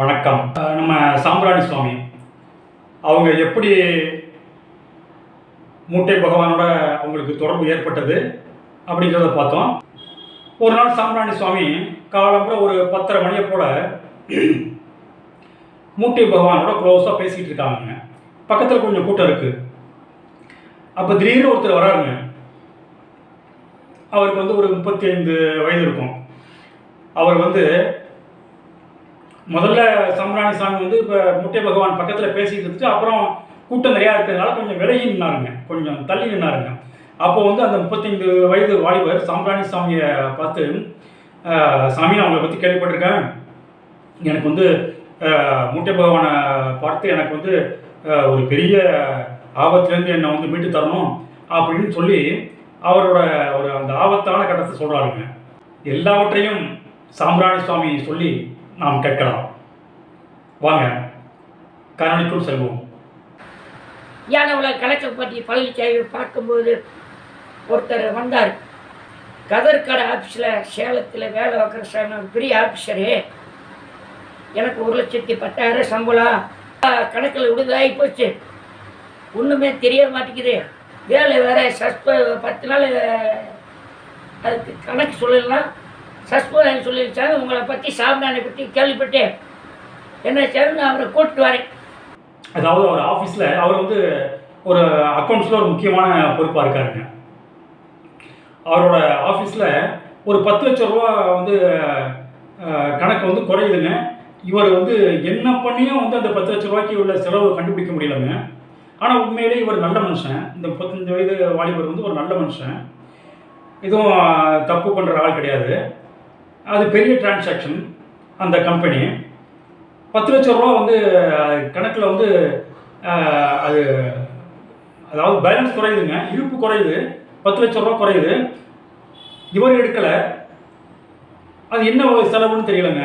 வணக்கம். நம்ம சாம்பிராணி சுவாமி. அவங்க எப்படி மூட்டை பகவானோட அவங்களுக்கு தொடர்பு ஏற்பட்டது அப்படிங்கிறத பார்த்தோம். ஒரு நாள் சாம்பிராணி சுவாமி காலம்புற ஒரு பத்தரை மணியை போல் மூட்டை பகவானோட க்ளோஸாக பேசிகிட்டு இருக்காங்க பக்கத்தில் கொஞ்சம் கூட்டம் இருக்குது அப்போ திடீர்னு ஒருத்தர் வராருங்க. அவருக்கு வந்து ஒரு முப்பத்தி ஐந்து வயது இருக்கும். அவர் வந்து முதல்ல சம்ராணி சாமி வந்து இப்போ முட்டை பகவான் பக்கத்தில் பேசிகிட்டு இருந்துட்டு அப்புறம் கூட்டம் நிறையா இருக்கிறதுனால கொஞ்சம் விலகி நின்னாருங்க கொஞ்சம் தள்ளி நின்னாருங்க அப்போ வந்து அந்த முப்பத்தைந்து வயது வாலிபர் சாம்பிராணி சாமியை பார்த்து சாமி நான் உங்களை பற்றி கேள்விப்பட்டிருக்கேன். எனக்கு வந்து முட்டை பகவானை பார்த்து எனக்கு வந்து ஒரு பெரிய ஆபத்துலேருந்து என்னை வந்து மீட்டு தரணும் அப்படின்னு சொல்லி அவரோட ஒரு அந்த ஆபத்தான கட்டத்தை சொல்கிறாருங்க எல்லாவற்றையும் சாம்பிராணி சுவாமி சொல்லி நாம் கேட்கலாம். வாங்க கரணிக்குள் செல்வோம். யானை உலக கணக்கை பற்றி பழனிச்சாமி பார்க்கும்போது ஒருத்தர் வந்தார். கதர்கடை ஆஃபீஸில் சேலத்தில் வேலை வைக்கிற சார் பெரிய ஆஃபீஸரு எனக்கு ஒரு லட்சத்தி பத்தாயிரம் சம்பளம். கணக்கில் விடுதலாகி போச்சு. ஒன்றுமே தெரிய மாட்டேங்குது. வேலை வேற சஸ்ப பத்து நாள் அதுக்கு கணக்கு சொல்லலாம் சஸ்பெண்ட் சொல்லிருச்சாங்க உங்களை பற்றி சாப்பிடானை பற்றி கேள்விப்பட்டேன். என்ன சார் நான் அவரை கூப்பிட்டு வரேன். அதாவது அவர் ஆஃபீஸில் அவர் வந்து ஒரு அக்கௌண்ட்ஸில் ஒரு முக்கியமான பொறுப்பாக இருக்காருங்க. அவரோட ஆஃபீஸில் ஒரு பத்து லட்ச ரூபா வந்து கணக்கு வந்து குறையுதுங்க. இவர் வந்து என்ன பண்ணியும் வந்து அந்த பத்து லட்ச ரூபாய்க்கு உள்ள செலவு கண்டுபிடிக்க முடியலங்க. ஆனால் உண்மையிலே இவர் நல்ல மனுஷன். இந்த முப்பத்தஞ்சு வயது வாலிபர் வந்து ஒரு நல்ல மனுஷன். எதுவும் தப்பு பண்ணுற ஆள் கிடையாது. அது பெரிய டிரான்சாக்ஷன் அந்த கம்பெனி பத்து லட்ச ரூபா வந்து கணக்கில் வந்து அது அதாவது பேலன்ஸ் குறையுதுங்க. இருப்பு குறையுது. பத்து லட்ச ரூபா குறையுது. இவர் எடுக்கலை. அது என்ன ஒரு செலவுன்னு தெரியலங்க.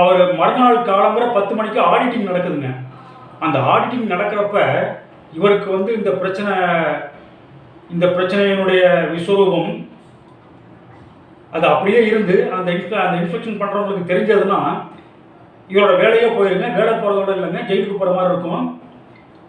அவர் மறுநாள் காலம்புற பத்து மணிக்கு ஆடிட்டிங் நடக்குதுங்க. அந்த ஆடிட்டிங் நடக்கிறப்ப இவருக்கு வந்து இந்த பிரச்சனை இந்த பிரச்சனையினுடைய விஸ்வரூபம் அது அப்படியே இருந்து அந்த இன்ஸ்ட அந்த இன்ஸ்பெக்ஷன் பண்ணுறவங்களுக்கு தெரிஞ்சதுன்னா இவரோட வேலையே போயிருங்க வேலை போகிறதோட இல்லைங்க ஜெயிலுக்கு போகிற மாதிரி இருக்கும்.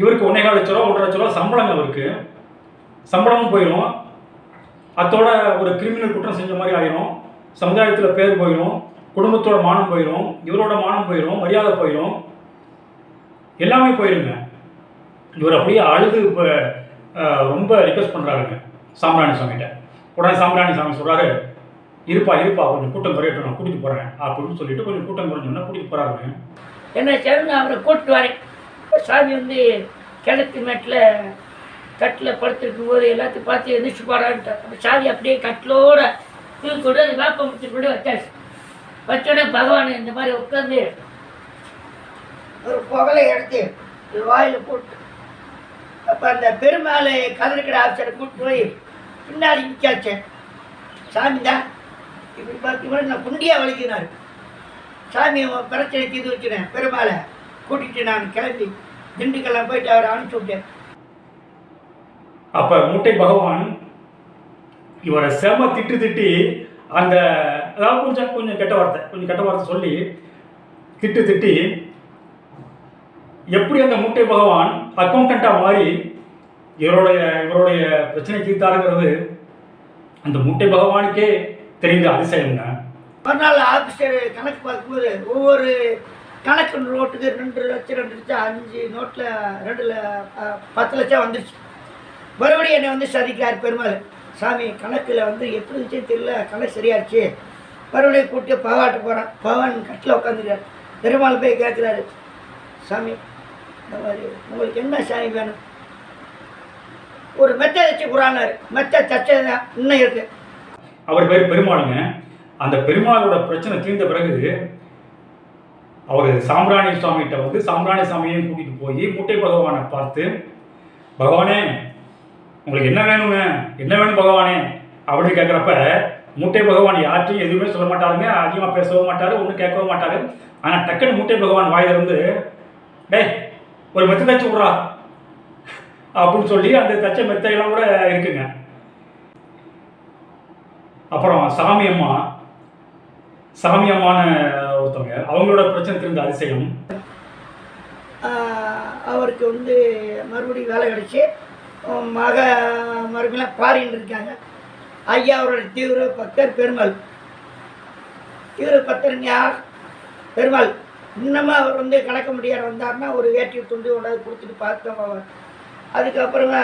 இவருக்கு ஒன்றே லட்ச ரூபா ஒன்றரை லட்ச ரூபா சம்பளங்க அவருக்கு சம்பளமும் போயிடும் அத்தோட ஒரு கிரிமினல் குற்றம் செஞ்ச மாதிரி ஆயிரும். சமுதாயத்தில் பேர் போயிடும் குடும்பத்தோட மானம் போயிடும் இவரோட மானம் போயிடும் மரியாதை போயிடும் எல்லாமே போயிருங்க. இவர் அப்படியே அழுது இப்போ ரொம்ப ரிக்வெஸ்ட் பண்ணுறாருங்க சாம்பிராணி சாமிகிட்ட. உடனே சாம்பிராணி சாமி சொல்கிறாரு இருப்பா இருப்பா கொஞ்சம் கூட்டம் குறையட்டும் நான் கூட்டிட்டு போகிறேன் அப்படின்னு சொல்லிட்டு கொஞ்சம் கூட்டம் குறைஞ்சோன்னா கூட்டிட்டு போகிறாங்க என்ன சேர்ந்து அவரை கூப்பிட்டு வரேன். சாமி வந்து கிணத்து மேட்டில் கட்டில் படுத்துருக்கும் போது எல்லாத்தையும் பார்த்து எந்திரிச்சு போகிறான்ட்டு அப்போ சாமி அப்படியே கட்டிலோட தூக்கி கொண்டு அது வேப்ப முத்தி கொண்டு வச்சாச்சு வச்சோடனே பகவான் இந்த மாதிரி உட்காந்து ஒரு புகலை எடுத்து வாயில் போட்டு அப்போ அந்த பெருமாளை கதிர்கடை ஆசிரியர் கூப்பிட்டு போய் பின்னாடி நிற்காச்சேன் சாமி தான் இப்படி பார்த்து நான் குண்டியாக வலிக்கினார். சாமி பிரச்சனை தீர்த்து வச்சுனேன் பெருமாளை கூட்டிகிட்டு நான் கிளம்பி திண்டுக்கெல்லாம் போயிட்டு அவரை அனுப்பிச்சி விட்டேன். அப்போ மூட்டை பகவான் இவரை செம திட்டு திட்டி அந்த அதாவது கொஞ்சம் கொஞ்சம் கெட்ட வார்த்தை கொஞ்சம் கெட்ட வார்த்தை சொல்லி திட்டு திட்டி எப்படி அந்த மூட்டை பகவான் அக்கௌண்டண்ட்டாக மாறி இவருடைய இவருடைய பிரச்சனை தீர்த்தாருங்கிறது அந்த மூட்டை பகவானுக்கே தெரிந்த அதிசயங்க மறுநாள் ஆஃபீஸர் கணக்கு பார்க்கும்போது ஒவ்வொரு கணக்கு நோட்டுக்கு ரெண்டு லட்சம் ரெண்டு லட்சம் அஞ்சு நோட்டில் ரெண்டு ல- பத்து லட்சம் வந்துருச்சு. மறுபடியும் என்னை வந்து சதிக்கார் பெருமாள். சாமி கணக்கில் வந்து எப்படி இருந்துச்சுன்னு தெரியல கணக்கு சரியாச்சு மறுபடியும் கூப்பிட்டு பவாட்ட போகிறான் பவான் கட்டில் உட்காந்துருக்கார் பெருமாள் போய் கேட்குறாரு சாமி இந்த மாதிரி உங்களுக்கு என்ன சாமி வேணும்? ஒரு மெத்தை வச்சு குரானார் மெத்தை தச்சது தான் இன்னும் இருக்குது அவர் பேர் பெருமாளுங்க. அந்த பெருமாளோட பிரச்சனை தீர்ந்த பிறகு அவர் சாம்பிராணி சுவாமிகிட்ட வந்து சாம்பிராணி சாமியையும் கூட்டிகிட்டு போய் முட்டை பகவானை பார்த்து பகவானே உங்களுக்கு என்ன வேணுங்க? என்ன வேணும் பகவானே? அப்படின்னு கேட்குறப்ப மூட்டை பகவான் யார்ட்டையும் எதுவுமே சொல்ல மாட்டாருங்க. அதிகமாக பேசவும் மாட்டார் ஒன்றும் கேட்கவும் மாட்டார். ஆனால் டக்குன்னு மூட்டை பகவான் வாயிலிருந்து டேய் ஒரு மெத்தை தச்சு விட்றா. அப்படின்னு சொல்லி அந்த தச்ச மெத்தையெல்லாம் கூட இருக்குங்க. அப்புறம் சாமியம்மா சாமியம்மான ஒருத்தவங்க அவங்களோட பிரச்சனை தெரிந்த அதிசயம். அவருக்கு வந்து மறுபடியும் வேலை கிடச்சி. மக மறுபடியும் ஃபாரின் இருக்காங்க. ஐயா அவரோட தீவிர பக்தர் பெருமாள். தீவிர பக்தர் யார்? பெருமாள். இன்னமும் அவர் வந்து கணக்க முடியாத வந்தார்னா ஒரு வேட்டி துண்டு ஒன்றாவது கொடுத்துட்டு பார்த்து போவார் அதுக்கப்புறமா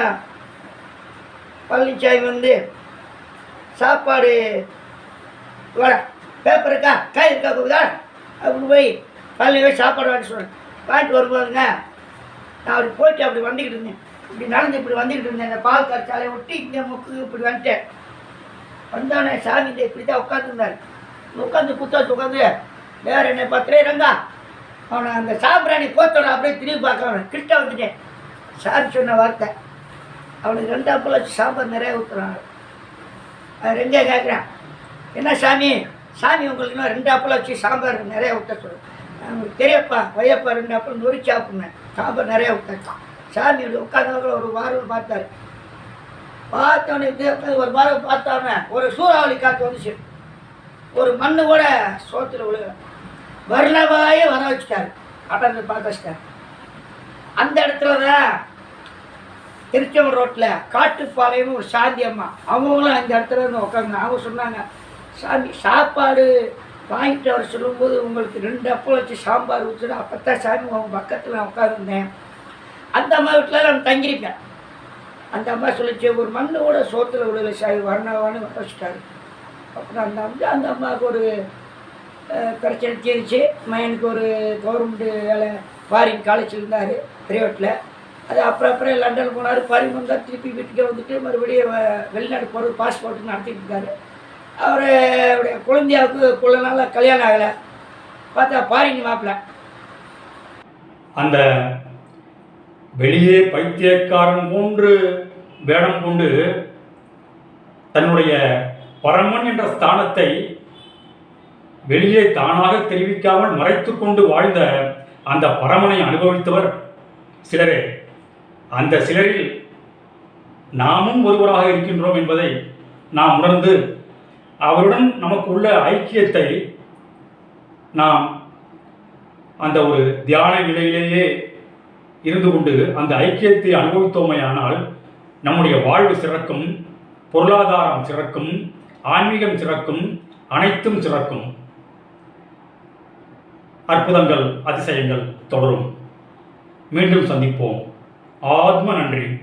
பழனிசாமி வந்து சாப்பாடு வர பேப்பர் இருக்கா? காய் இருக்கா போகுதா அப்படின்னு போய் பழனி போய் சாப்பாடு வாங்கி சொல்கிறேன் வாங்கிட்டு வரும்போதுங்க நான் அப்படி போயிட்டு அப்படி வந்துக்கிட்டு இருந்தேன். இப்படி நடந்து இப்படி வந்துக்கிட்டு இருந்தேன். இந்த பால் கரைச்சாலையை ஒட்டி இங்கே முக்கு இப்படி வந்துட்டேன். வந்தோடனே சாமி இந்த இப்படி தான் உட்காந்துருந்தார் உட்காந்து புத்தகத்தை உட்காந்து வேற என்ன பத்திரே ரங்கா அவனை அந்த சாம்பிராணி போத்தோட அப்படியே திரும்பி பார்க்கறான் கிட்ட வந்துட்டேன். சாமி சொன்ன வார்த்தை. அவனுக்கு ரெண்டாம் பிள்ளை சாம்பார் நிறைய ஊற்றுறாங்க ரெண்டே கேட்குறேன் என்ன சாமி? சாமி உங்களுக்கு இன்னும் ரெண்டு அப்பளம் வச்சு சாம்பார் நிறைய விட்ட சொல்லு. அவங்களுக்கு தெரியப்பா வையப்பா ரெண்டு அப்பளம் நொறி சாப்பிட்னேன் சாம்பார் நிறையா விட்டாச்சான் சாமி உட்காந்தவங்க ஒரு வாரம் பார்த்தாரு. பார்த்தோன்னே ஒரு வாரம் பார்த்தோன்னே ஒரு சூறாவளி காற்று வந்துச்சு. ஒரு மண்ணு கூட சோத்தில் விழுகிற வரலவாயே வர வச்சுட்டாரு. அடர்ந்து பார்க்க அந்த இடத்துல தான் திருச்செங்கோடு ரோட்டில் காட்டுப்பாளையம் ஒரு சாந்தி அம்மா. அவங்களும் அந்த இடத்துல இருந்து உட்காந்து அவங்க சொன்னாங்க சாமி சாப்பாடு வாங்கிட்டு வர சொல்லும்போது உங்களுக்கு ரெண்டு அப்பளம் வச்சு சாம்பார் ஊற்றுடு அப்போ தான் சாமி உங்கள் பக்கத்தில் உட்காந்துருந்தேன் அந்த அம்மா வீட்டில் நான் தங்கியிருக்கேன். அந்த அம்மா சொல்லிச்சு ஒரு மண்ணு கூட சோத்தில் விடலை சாமி வரணவான்னு வச்சுட்டாரு அப்புறம் அந்த அம்மா அந்த அம்மாவுக்கு ஒரு பிரச்சனை தீர்ச்சு. மயனுக்கு ஒரு கவர்மெண்ட் வேலை ஃபாரின் காலேஜ் இருந்தார் பிரைவேட்டில் அது அப்புறம் அப்புறம் லண்டன் போனார். ஃபாரின் வந்தார் திருப்பி வீட்டுக்கே வந்துட்டு மறுபடியும் வ- வெளிநாடு போகிறது பாஸ்போர்ட் நடத்திட்டு இருக்காரு. அவருடைய குழந்தையாவுக்கு கொள்ள நாளில் கல்யாணம் ஆகலை. பார்த்தா ஃபாரின் மாப்பிள்ள அந்த வெளியே பைத்தியக்காரன் போன்று வேடம் கொண்டு தன்னுடைய பரமன் என்ற ஸ்தானத்தை வெளியே தானாக தெரிவிக்காமல் மறைத்து கொண்டு வாழ்ந்த அந்த பரமனை அனுபவித்தவர் சிலரே. அந்த சிலரில் நாமும் ஒருவராக இருக்கின்றோம் என்பதை நாம் உணர்ந்து அவருடன் நமக்கு உள்ள ஐக்கியத்தை நாம் அந்த ஒரு தியான நிலையிலேயே இருந்து கொண்டு அந்த ஐக்கியத்தை அனுபவித்தோமையானால் நம்முடைய வாழ்வு சிறக்கும் பொருளாதாரம் சிறக்கும் ஆன்மீகம் சிறக்கும் அனைத்தும் சிறக்கும். அற்புதங்கள் அதிசயங்கள் தொடரும். மீண்டும் சந்திப்போம். आत्मनன்றி